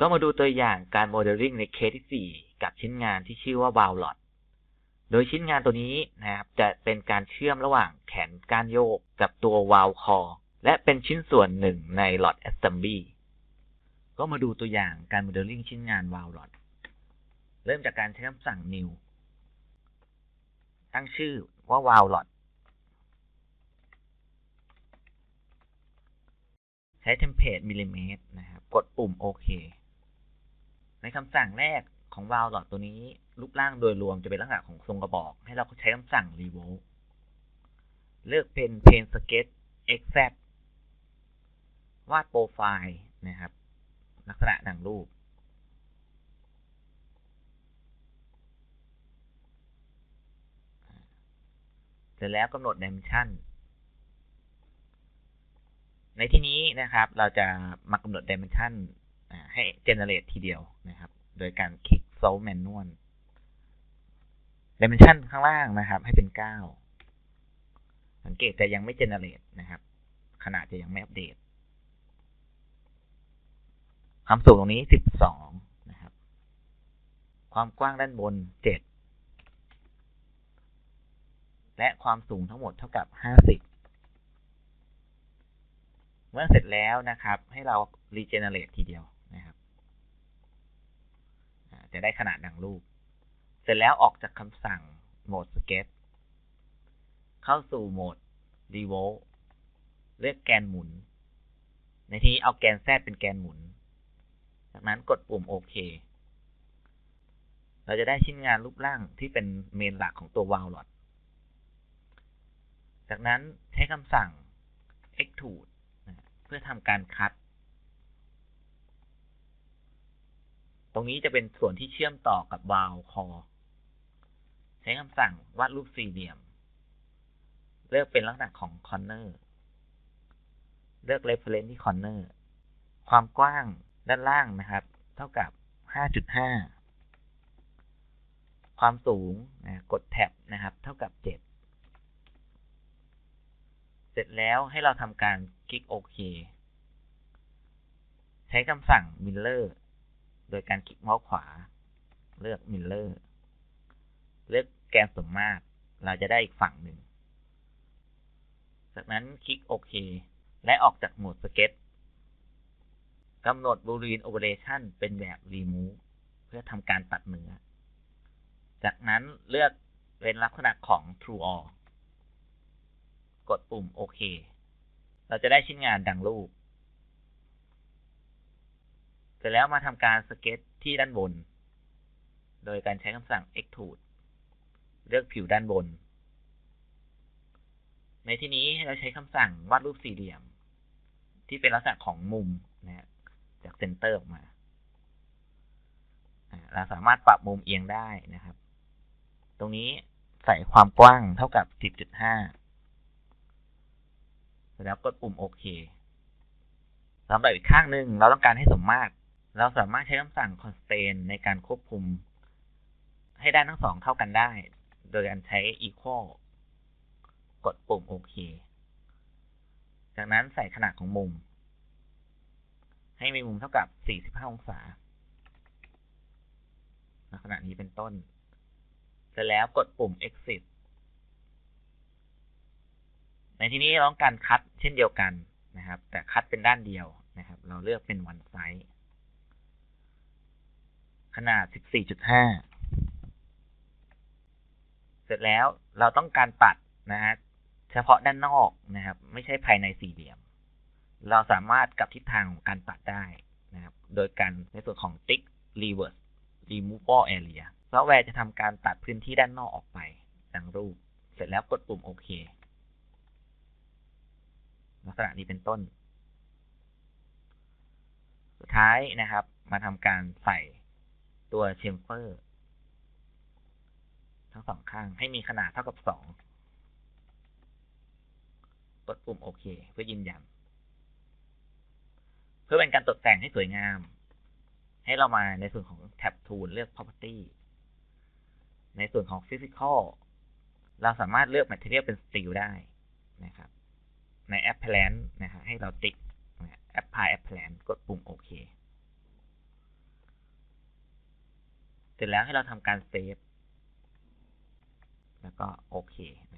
ก็มาดูตัวอย่างการโมเดลลิ่งในเคสที่ 4 กับชิ้นงานที่ชื่อว่า valve rod โดยชิ้นงานตัวนี้นะครับจะเป็นการเชื่อมระหว่างแขนก้านโยกกับตัว valve core และเป็นชิ้นส่วนหนึ่งใน rod assembly ก็มาดูตัวอย่างการโมเดลลิ่งชิ้นงาน valve rod เริ่มจากการใช้คำสั่ง new ตั้งชื่อว่า valve rod ใช้เทมเพลตมิลลิเมตรนะครับ กดปุ่มโอเค ในคำสั่งแรกของ valve rod ตัวนี้รูปร่างโดยรวมจะเป็นลักษณะของทรงกระบอก ให้เราใช้คำสั่ง revolve เลือกเป็น plane sketch exact วาดโปรไฟล์นะครับ ลักษณะดังรูป เสร็จแล้วกำหนด dimension ในที่นี้นะครับ เราจะมากำหนด dimension ให้ generate ทีเดียวนะครับ โดยการคลิก solve manual dimension ข้างล่างนะครับ ให้เป็น 9 สังเกตจะยังไม่ generate นะครับ ขนาดจะยังไม่อัปเดตความสูงตรงนี้ 12 นะครับ ความกว้างด้านบน 7 และความสูงทั้งหมดเท่ากับ 50เมื่อเสร็จแล้วนะครับ ให้เรา regenerate ทีเดียว จะได้ขนาดดังรูป เสร็จแล้วออกจากคำสั่งโหมด sketch เข้าสู่โหมด revolve เลือกแกนหมุน ในที่นี้เอาแกน z เป็นแกนหมุน จากนั้นกดปุ่มโอเค เราจะได้ชิ้นงานรูปร่างที่เป็นเมนหลักของตัว valve rod จากนั้นใช้คำสั่ง extrude เพื่อทำการคัด รงนี้จะเป็นส่วนที่เชื่อมต่อกับ valve core ใช้คำสั่งวาดรูปสี่เหลี่ยม เลือกเป็นลักษณะของ corner เลือก reference ที่ corner ความกว้างด้านล่างนะครับ เท่ากับ 5.5 ความสูงนะกดแท็บนะครับ เท่ากับ 7 เสร็จแล้วให้เราทำการคลิกโอเค ใช้คำสั่ง mirror โดยการคลิกเมาส์ขวา เลือก mirror เลือกแกนสมมาตร เราจะได้อีกฝั่งหนึ่ง จากนั้นคลิกโอเค และออกจากโหมด sketch กำหนด boolean operation เป็นแบบ remove เพื่อทำการตัดเนื้อ จากนั้นเลือกเป็นลักษณะของ true all กดปุ่มโอเค เราจะได้ชิ้นงานดังรูป ร็จแล้วมาทำการสเก็ตที่ด้านบน โดยการใช้คำสั่ง extrude เลือกผิวด้านบน ในที่นี้เราใช้คำสั่งวาดรูปสี่เหลี่ยม ที่เป็นลักษณะของมุมนะจากเซนเตอร์ออกมาเราสามารถปรับมุมเอียงได้นะครับ ตรงนี้ใส่ความกว้างเท่ากับ 10.5 แล้วกดปุ่มโอเคสำหรับอีกข้างหนึ่งเราต้องการให้สมมาตร เราสามารถใช้คำสั่ง constraint ในการควบคุม ให้ด้านทั้งสองเท่ากันได้ โดยการใช้ equal กดปุ่มโอเค จากนั้นใส่ขนาดของมุม ให้มีมุมเท่ากับ 45 องศาลักษณะนี้เป็นต้น เสร็จแล้วกดปุ่ม exit ในที่นี้เราต้องการคัดเช่นเดียวกันนะครับ แต่คัดเป็นด้านเดียวนะครับ เราเลือกเป็น one size ขนาด 14.5 เสร็จแล้วเราต้องการตัดนะฮะเฉพาะด้านนอกนะครับ ไม่ใช่ภายในสี่เหลี่ยม เราสามารถกลับทิศทางของการตัดได้นะครับ โดยการในส่วนของ tick reverse removal area ซอฟต์แวร์จะทำการตัดพื้นที่ด้านนอกออกไปดังรูป เสร็จแล้วกดปุ่มโอเคลักษณะนี้เป็นต้น สุดท้ายนะครับ มาทำการใส่ ตัวเชมเฟอร์ทั้งสองข้างให้มีขนาดเท่ากับสองกดปุ่มโอเค เพื่อยืนยัน เพื่อเป็นการตกแต่งให้สวยงาม ให้เรามาในส่วนของแท็บ Tool เลือก Property ในส่วนของ Physical เราสามารถเลือก Material เป็น Steel ได้นะครับ ใน Apparent นะครับให้เราติ๊ก Apply Apparent กดปุ่มโอเค เสร็จแล้วให้เราทำการเซฟ แล้วก็โอเคนะ